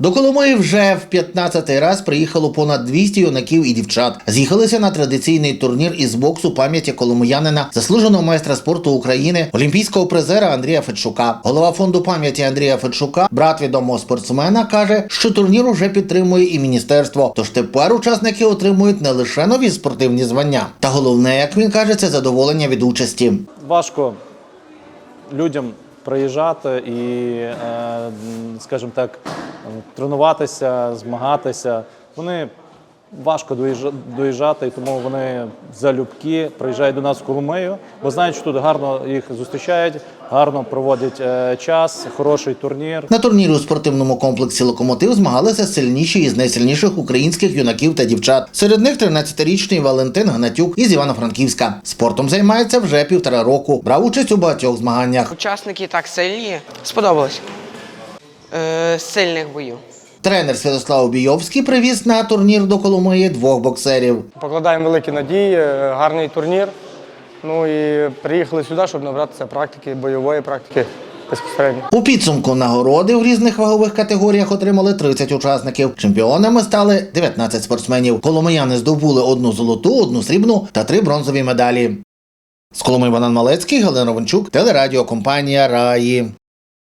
До Коломиї вже в 15-й раз приїхало понад 200 юнаків і дівчат. З'їхалися на традиційний турнір із боксу пам'яті коломиянина, заслуженого майстра спорту України, олімпійського призера Андрія Федчука. Голова фонду пам'яті Андрія Федчука, брат відомого спортсмена, каже, що турнір уже підтримує і міністерство. Тож тепер учасники отримують не лише нові спортивні звання, та головне, як він каже, це задоволення від участі. важко людям приїжджати і, е, скажімо так, тренуватися, змагатися. Вони важко доїжджати, і тому вони залюбки приїжджають до нас в Коломию, бо знають, що тут гарно їх зустрічають, гарно проводять е, час, хороший турнір. На турнірі у спортивному комплексі Локомотив змагалися сильніші із найсильніших українських юнаків та дівчат. Серед них 13-річний Валентин Гнатюк із Івано-Франківська. Спортом займається вже півтора року. Брав участь у багатьох змаганнях. Учасники так сильні. Сподобалось. Е, сильних боїв. Тренер Святослав Бійовський привіз на турнір до Коломиї двох боксерів. Покладаємо великі надії, е, гарний турнір. Ну і приїхали сюди, щоб набратися практики, бойової практики. У підсумку нагороди в різних вагових категоріях отримали 30 учасників. Чемпіонами стали 19 спортсменів. Коломияни здобули одну золоту, одну срібну та три бронзові медалі. З Коломи Іван Малецький, Галина Ровенчук, телерадіокомпанія Раї.